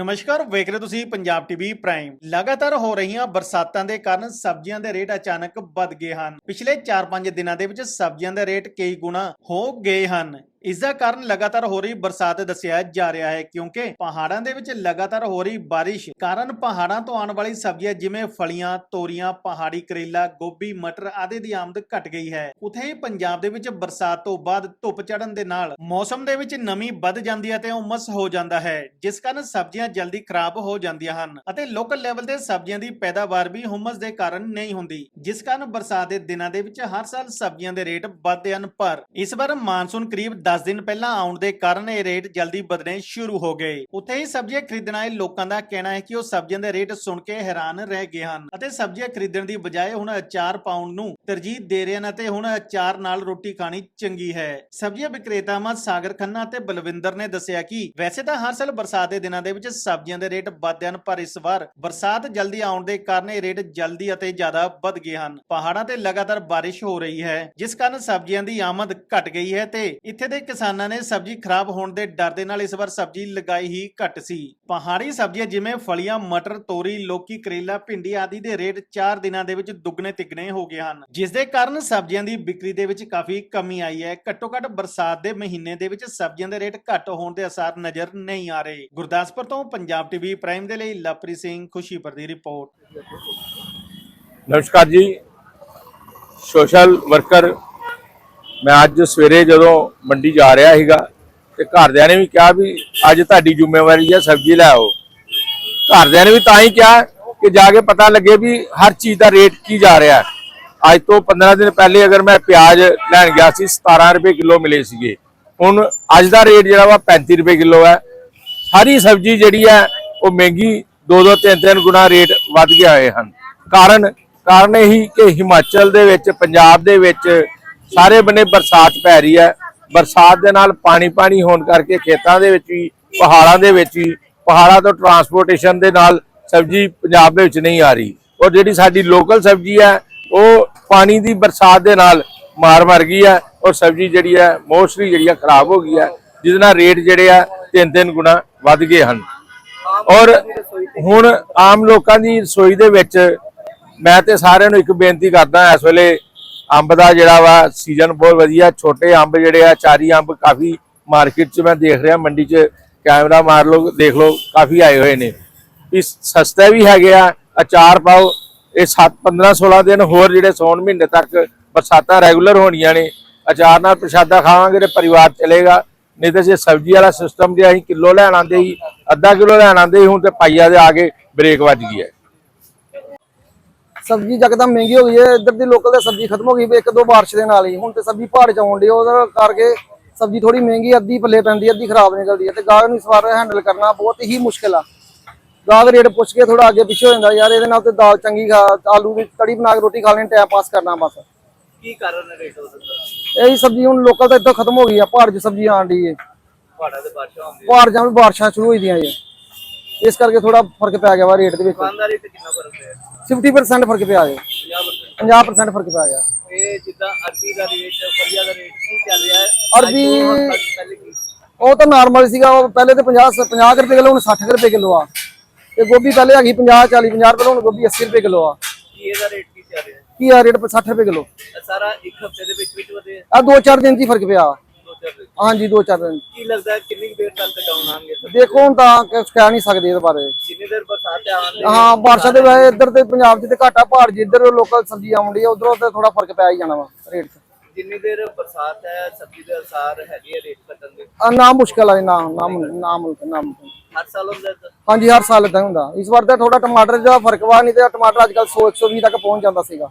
ਨਮਸਕਾਰ, ਵੇਖ ਰਹੇ ਹੋ ਤੁਸੀਂ ਪੰਜਾਬ ਟੀਵੀ ਪ੍ਰਾਈਮ। ਲਗਾਤਾਰ ਹੋ ਰਹੀਆਂ ਬਰਸਾਤਾਂ ਦੇ ਕਾਰਨ ਸਬਜ਼ੀਆਂ ਦੇ ਰੇਟ ਅਚਾਨਕ ਵੱਧ ਗਏ ਹਨ। ਪਿਛਲੇ 4-5 ਦਿਨਾਂ ਦੇ ਵਿੱਚ ਸਬਜ਼ੀਆਂ ਦੇ ਰੇਟ ਕਈ ਗੁਣਾ ਹੋ ਗਏ ਹਨ। ਇਸ ਦਾ ਕਾਰਨ ਲਗਾਤਾਰ ਹੋ ਰਹੀ ਬਰਸਾਤ ਦੱਸਿਆ ਜਾ ਰਿਹਾ ਹੈ, ਕਿਉਂਕਿ ਪਹਾੜਾਂ ਦੇ ਵਿੱਚ ਲਗਾਤਾਰ ਹੋ ਰਹੀ ਬਾਰਿਸ਼ ਕਾਰਨ ਪਹਾੜਾਂ ਤੋਂ ਆਉਣ ਵਾਲੀ ਸਬਜ਼ੀਆਂ ਜਿਵੇਂ ਫਲੀਆਂ, ਤੋਰੀਆਂ, ਪਹਾੜੀ ਕਰੇਲਾ, ਗੋਭੀ, ਮਟਰ ਆਦਿ ਦੀ ਆਮਦ ਘਟ ਗਈ ਹੈ। ਉਥੇ ਹੀ ਪੰਜਾਬ ਦੇ ਵਿੱਚ ਬਰਸਾਤ ਤੋਂ ਬਾਅਦ ਧੁੱਪ ਚੜਨ ਦੇ ਨਾਲ ਮੌਸਮ ਦੇ ਵਿੱਚ ਨਮੀ ਵੱਧ ਜਾਂਦੀ ਹੈ ਤੇ ਉਮਸ ਹੋ ਜਾਂਦਾ ਹੈ, ਜਿਸ ਕਾਰਨ ਸਬਜ਼ੀਆਂ ਜਲਦੀ ਖਰਾਬ ਹੋ ਜਾਂਦੀਆਂ ਹਨ ਅਤੇ ਲੋਕਲ ਲੈਵਲ ਤੇ ਸਬਜ਼ੀਆਂ ਦੀ ਪੈਦਾਵਾਰ ਵੀ ਹੁਮਸ ਦੇ ਕਾਰਨ ਨਹੀਂ ਹੁੰਦੀ, ਜਿਸ ਕਾਰਨ ਬਰਸਾਤ ਦੇ ਦਿਨਾਂ ਦੇ ਵਿੱਚ ਹਰ ਸਾਲ ਸਬਜ਼ੀਆਂ ਦੇ ਰੇਟ ਵੱਧਦੇ ਹਨ, ਪਰ ਇਸ ਵਾਰ ਮਾਨਸੂਨ ਕਰੀਬ 10 ਦਿਨ ਪਹਿਲਾਂ ਆਉਣ ਦੇ ਕਾਰਨ ਇਹ ਰੇਟ ਜਲਦੀ ਵਧਣੇ ਸ਼ੁਰੂ ਹੋ ਗਏ। ਉੱਥੇ ਹੀ ਸਬਜ਼ੀਆਂ ਖਰੀਦਣ ਆਏ ਲੋਕਾਂ ਦਾ ਕਹਿਣਾ ਹੈ ਕਿ ਉਹ ਸਬਜ਼ੀਆਂ ਦੇ ਰੇਟ ਸੁਣ ਕੇ ਹੈਰਾਨ ਰਹਿ ਗਏ ਹਨ ਅਤੇ ਸਬਜ਼ੀਆਂ ਖਰੀਦਣ ਦੀ ਬਜਾਏ ਹੁਣ ਅਚਾਰ ਪਾਉਣ ਨੂੰ ਤਰਜੀਹ ਦੇ ਰਹੇ ਹਨ ਅਤੇ ਹੁਣ ਅਚਾਰ ਨਾਲ ਰੋਟੀ ਖਾਣੀ ਚੰਗੀ ਹੈ। ਸਬਜ਼ੀਆਂ ਵਿਕਰੇਤਾਵਾਂ ਸਾਗਰ ਖੰਨਾ ਅਤੇ ਬਲਵਿੰਦਰ ਨੇ ਦੱਸਿਆ ਕਿ ਵੈਸੇ ਤਾਂ ਹਰ ਸਾਲ ਬਰਸਾਤ ਦੇ ਦਿਨਾਂ ਦੇ ਵਿੱਚ ਸਬਜ਼ੀਆਂ ਦੇ ਰੇਟ ਵੱਧਦੇ ਹਨ, ਪਰ ਇਸ ਵਾਰ ਬਰਸਾਤ ਜਲਦੀ ਆਉਣ ਦੇ ਕਾਰਨ ਇਹ ਰੇਟ ਜਲਦੀ ਅਤੇ ਜ਼ਿਆਦਾ ਵੱਧ ਗਏ ਹਨ। ਪਹਾੜਾਂ ਤੇ ਲਗਾਤਾਰ ਬਾਰਿਸ਼ ਹੋ ਰਹੀ ਹੈ, ਜਿਸ ਕਾਰਨ ਸਬਜ਼ੀਆਂ ਦੀ ਆਮਦ ਘਟ ਗਈ ਹੈ ਤੇ ਇੱਥੇ ਦੇ ਕਿਸਾਨਾਂ ਨੇ ਸਬਜ਼ੀ ਖਰਾਬ ਹੋਣ ਦੇ ਡਰ ਦੇ ਨਾਲ ਇਸ ਵਾਰ ਸਬਜ਼ੀ ਲਗਾਈ ਹੀ ਘੱਟ ਸੀ। ਪਹਾੜੀ ਸਬਜ਼ੀਆਂ ਜਿਵੇਂ ਫਲੀਆਂ, ਮਟਰ, ਤੋਰੀ, ਲੋਕੀ ਕਰੇਲਾ, ਭਿੰਡੀ ਆਦਿ ਦੇ ਰੇਟ 4 ਦਿਨਾਂ ਦੇ ਵਿੱਚ ਦੁੱਗਣੇ ਤਿੱਗਣੇ ਹੋ ਗਏ ਹਨ ਜਿਸ ਦੇ ਕਾਰਨ ਸਬਜ਼ੀਆਂ ਦੀ ਵਿਕਰੀ ਦੇ ਵਿੱਚ ਕਾਫੀ ਕਮੀ ਆਈ ਹੈ। ਘੱਟੋ ਘੱਟ ਬਰਸਾਤ ਦੇ ਮਹੀਨੇ ਦੇ ਵਿੱਚ ਸਬਜ਼ੀਆਂ ਦੇ ਰੇਟ ਘੱਟ ਹੋਣ ਦੇ ਅਸਾਰ ਨਜ਼ਰ ਨਹੀਂ ਆ ਰਹੇ। ਗੁਰਦਾਸਪੁਰ ਤੋਂ ਪੰਜਾਬ ਟੀਵੀ ਪ੍ਰਾਈਮ ਦੇ ਲਈ ਲਵਪ੍ਰੀਤ ਸਿੰਘ ਖੁਸ਼ੀਪੁਰ ਦੀ ਰਿਪੋਰਟ। ਨਮਸਕਾਰ ਜੀ। ਸੋਸ਼ਲ ਵਰਕਰ, ਮੈਂ ਅੱਜ ਸਵੇਰੇ ਜਦੋਂ ਮੰਡੀ ਜਾ ਰਿਹਾ ਸੀਗਾ ਤੇ ਘਰਦਿਆਂ ਨੇ ਵੀ ਕਿਹਾ ਵੀ ਅੱਜ ਤੁਹਾਡੀ ਜ਼ਿੰਮੇਵਾਰੀ ਹੈ ਸਬਜ਼ੀ ਲੈ ਆਓ। ਘਰਦਿਆਂ ਨੇ ਵੀ ਤਾਂ ਹੀ ਕਿਹਾ ਕਿ ਜਾ ਕੇ ਪਤਾ ਲੱਗੇ ਵੀ ਹਰ ਚੀਜ਼ ਦਾ ਰੇਟ ਕੀ ਜਾ ਰਿਹਾ ਹੈ। ਅੱਜ ਤੋਂ 15 ਦਿਨ ਪਹਿਲੇ ਅਗਰ ਮੈਂ ਪਿਆਜ਼ ਲੈਣ ਗਿਆ ਸੀ 17 ਰੁਪਏ ਕਿਲੋ ਮਿਲੇ ਸੀਗੇ। ਹੁਣ ਅੱਜ ਦਾ ਰੇਟ ਜਿਹੜਾ ਵਾ 35 ਰੁਪਏ ਕਿਲੋ ਹੈ। ਸਾਰੀ ਸਬਜ਼ੀ ਜਿਹੜੀ ਹੈ, ਉਹ ਮਹਿੰਗੀ 2-2 3-3 ਗੁਣਾ ਰੇਟ ਵੱਧ ਗਿਆ ਹੋਏ ਹਨ। ਕਾਰਨ ਕਾਰਨ ਇਹੀ ਕਿ ਹਿਮਾਚਲ ਦੇ ਵਿੱਚ, ਪੰਜਾਬ ਦੇ ਵਿੱਚ ਸਾਰੇ ਬੰਨੇ ਬਰਸਾਤ ਪੈ ਰਹੀ ਹੈ। ਬਰਸਾਤ ਦੇ ਨਾਲ ਪਾਣੀ ਪਾਣੀ ਹੋਣ ਕਰਕੇ ਖੇਤਾਂ ਦੇ ਵਿੱਚ ਵੀ, ਪਹਾੜਾਂ ਦੇ ਵਿੱਚ ਵੀ, ਪਹਾੜਾਂ ਤੋਂ ਟਰਾਂਸਪੋਰਟੇਸ਼ਨ ਦੇ ਨਾਲ ਸਬਜ਼ੀ ਪੰਜਾਬ ਦੇ ਵਿੱਚ ਨਹੀਂ ਆ ਰਹੀ। ਔਰ ਜਿਹੜੀ ਸਾਡੀ ਲੋਕਲ ਸਬਜ਼ੀ ਹੈ, ਉਹ ਪਾਣੀ ਦੀ ਬਰਸਾਤ ਦੇ ਨਾਲ ਮਾਰ ਮਰ ਗਈ ਹੈ ਔਰ ਸਬਜ਼ੀ ਜਿਹੜੀ ਹੈ ਮੋਸਟਲੀ ਜਿਹੜੀ ਹੈ ਖਰਾਬ ਹੋ ਗਈ ਹੈ, ਜਿਹਦੇ ਨਾਲ ਰੇਟ ਜਿਹੜੇ ਆ ਤਿੰਨ ਤਿੰਨ ਗੁਣਾ ਵੱਧ ਗਏ ਹਨ। ਔਰ ਹੁਣ ਆਮ ਲੋਕਾਂ ਦੀ ਰਸੋਈ ਦੇ ਵਿੱਚ ਮੈਂ ਤੇ ਸਾਰਿਆਂ ਨੂੰ ਇੱਕ ਬੇਨਤੀ ਕਰਦਾ ਇਸ ਵੇਲੇ ਅੰਬ ਦਾ ਜਿਹੜਾ ਵਾ ਸੀਜ਼ਨ ਬਹੁਤ ਵਧੀਆ, ਛੋਟੇ ਅੰਬ ਜਿਹੜੇ ਆ, ਚਾਰੀ ਅੰਬ ਕਾਫੀ ਮਾਰਕੀਟ 'ਚ ਮੈਂ ਦੇਖ ਰਿਹਾ, ਮੰਡੀ 'ਚ ਕੈਮਰਾ ਮਾਰ ਲਓ, ਦੇਖ ਲਓ, ਕਾਫੀ ਆਏ ਹੋਏ ਨੇ। ਇਸ ਸਸਤੇ ਵੀ ਹੈਗੇ ਆ, ਅਚਾਰ ਪਾਓ ਇਹ 7 15 16 ਦਿਨ ਹੋਰ ਜਿਹੜੇ ਸੌਣ ਮਹੀਨੇ ਤੱਕ ਬਰਸਾਤਾਂ ਰੈਗੂਲਰ ਹੋਣੀਆਂ ਨੇ, ਅਚਾਰ ਨਾਲ ਪ੍ਰਸ਼ਾਦਾ ਖਾਵਾਂਗੇ ਤੇ ਪਰਿਵਾਰ ਚਲੇਗਾ, ਨਹੀਂ ਤੇ ਜੇ ਸਬਜ਼ੀ ਵਾਲਾ ਸਿਸਟਮ ਜੇ ਅਸੀਂ ਕਿਲੋ ਲੈਣ ਆਂਦੇ ਹੀ ਅੱਧਾ ਕਿਲੋ ਲੈਣ ਆਂਦੇ ਸੀ ਹੁਣ ਤੇ ਪਾਈਆ ਦੇ ਆ ਕੇ ਬ੍ਰੇਕ ਵੱਜ ਗਈ ਹੈ। ਸਬਜ਼ੀ ਜਕਦਮ ਮਹਿੰਗੀ ਹੋ ਗਈ ਹੈ, ਇੱਧਰ ਦੀ ਲੋਕਲ ਤੇ ਸਬਜ਼ੀ ਖਤਮ ਹੋ ਗਈ ਇੱਕ ਦੋ ਬਾਰਿਸ਼ ਦੇ ਨਾਲ ਹੀ, ਹੁਣ ਤੇ ਸਬਜ਼ੀ ਪਹਾੜ ਚ ਆਉਣ ਡਈ, ਉਹਦੇ ਕਰਕੇ ਸਬਜ਼ੀ ਥੋੜੀ ਮਹਿੰਗੀ, ਅੱਧੀ ਪੱਲੇ ਪੈਂਦੀ, ਅੱਧੀ ਖਰਾਬ ਨਿਕਲਦੀ ਹੈ ਤੇ ਗਾਹਕ ਨੂੰ ਇਸ ਵਾਰ ਹੈਂਡਲ ਕਰਨਾ ਬਹੁਤ ਹੀ ਮੁਸ਼ਕਿਲ ਆ। ਗਾਹਕ ਰੇਟ ਪੁੱਛ ਕੇ ਥੋੜਾ ਅੱਗੇ ਪਿੱਛੇ ਹੋ ਜਾਂਦਾ ਯਾਰ ਇਹਦੇ ਨਾਲ ਤੇ ਦਾਲ ਚੰਗੀ ਖਾ ਆਲੂ ਦੀ ਕੜੀ ਬਣਾ ਕੇ ਰੋਟੀ ਖਾ ਲੈਣੀ ਟਾਈਮ ਪਾਸ ਕਰਨਾ ਬਸ। ਕੀ ਕਾਰਨ ਹੈ ਰੇਟ ਉਹਦਾ ਇਹੀ ਸਬਜ਼ੀ ਹੁਣ ਲੋਕਲ ਤਾਂ ਇੱਦਾਂ ਖਤਮ ਹੋ ਗਈ ਆ ਪਹਾੜ 'ਚ ਸਬਜ਼ੀ ਆਣ ਡਈ ਹੈ ਪਹਾੜਾਂ ਦੇ ਬਾਦਸ਼ਾਹ ਹੁੰਦੇ ਪਹਾੜ ਜਾਂ ਬਾਰਿਸ਼ਾਂ ਸ਼ੁਰੂ ਹੋਈ ਦੀਆਂ ਜੀ। ਇਸ ਕਰਕੇ ਥੋੜਾ ਫ਼ਰਕ ਪੈ ਗਿਆ ਵਾ ਰੇਟ ਦੇ ਵਿੱਚ। ਦੁਕਾਨਦਾਰੀ ਤੇ ਕਿੰਨਾ ਫ਼ਰਕ ਹੈ 50% ਫ਼ਰਕ ਪਿਆ ਜੀ। 50% 50% ਫ਼ਰਕ ਪਿਆ ਗਿਆ। ਇਹ ਜਿੱਦਾਂ ਅਰਬੀ ਦਾ ਰੇਟ ਫਲੀਆ ਦਾ ਰੇਟ ਕੀ ਚੱਲ ਰਿਹਾ? ਹੈ ਅਰਬੀ ਤੋਂ ਉਹ ਤਾਂ ਨਾਰਮਲ ਸੀਗਾ ਉਹ ਪਹਿਲੇ ਤੇ 50 50 ਰੁਪਏ ਕਿਲੋ ਹੁਣ 60 ਰੁਪਏ ਕਿਲੋ ਆ। ਤੇ ਗੋਭੀ ਪਹਿਲੇ ਹੈਗੀ 50 40 50 ਰੁਪਏ ਹੁਣ ਗੋਭੀ 80 ਰੁਪਏ ਕਿਲੋ ਆ। ਕੀ ਇਹਦਾ ਰੇਟ ਕੀ ਚੱਲ ਰਿਹਾ? ਕੀ ਆ ਰੇਟ 60 ਰੁਪਏ ਕਿਲੋ? ਇਹ ਸਾਰਾ ਇੱਕ ਹਫ਼ਤੇ ਦੇ ਵਿੱਚ ਵਿੱਚ ਵਧੇ? ਆ ਦੋ ਚਾਰ ਦਿਨ ਹੀ ਫ਼ਰਕ ਪਿਆ। ਦੋ ਚਾਰ ਦਿਨ। ਹਾਂਜੀ ਦੋ ਚਾਰ ਦਿਨ ਕੀ ਲੱਗਦਾ ਹੈ ਕਿੰਨੀ ਦੇਰ ਤੱਕ ਡਾਊਨ ਆਣਗੇ ਸਰ? ਦੇਖੋ ਹੁਣ ਤਾਂ ਕੁਛ ਕਹਿ ਨਹੀਂ ਸਕਦੇ ਇਹਦੇ ਬਾਰੇ। ਜਿੰਨੀ ਦੇਰ ਬਰਸਾਤ ਆਉਂਦੇ ਹਾਂ ਬਾਰਿਸ਼ਾਂ ਦੇ ਵਜੇ ਇੱਧਰ ਤੇ ਪੰਜਾਬ 'ਚ ਤੇ ਘਾਟਾ ਪਹਾੜ 'ਚ ਇੱਧਰ ਲੋਕਲ ਸਬਜ਼ੀ ਆਉਂਦੀ ਆ ਉਧਰੋਂ ਤੇ ਥੋੜਾ ਫ਼ਰਕ ਪੈ ਹੀ ਜਾਣਾ ਵਾ ਰੇਟ 'ਚ। ਜਿੰਨੀ ਦੇਰ ਬਰਸਾਤ ਹੈ ਸਬਜ਼ੀ ਦੇ ਅਸਾਰ ਹੈਗੇ ਆ ਰੇਟ ਘਟਣ ਦੇ? ਆ ਨਾ ਮੁਸ਼ਕਲ ਆ ਜੀ, ਨਾ ਨਾ ਨਾ ਮੁਮਕਿਨ ਨਾ ਮੁਮਕਿਨ। ਹਰ ਸਾਲ ਹੁੰਦਾ ਹੈ ਹਾਂਜੀ, ਹਰ ਸਾਲ ਇਦਾਂ ਹੁੰਦਾ। ਇਸ ਵਾਰ ਤਾਂ ਥੋੜਾ ਟਮਾਟਰ ਦਾ ਫ਼ਰਕ ਵਾ, ਨਹੀਂ ਤੇ ਟਮਾਟਰ ਅੱਜ ਕੱਲ 100 120 ਤੱਕ ਪਹੁੰਚ ਜਾਂਦਾ ਸੀਗਾ।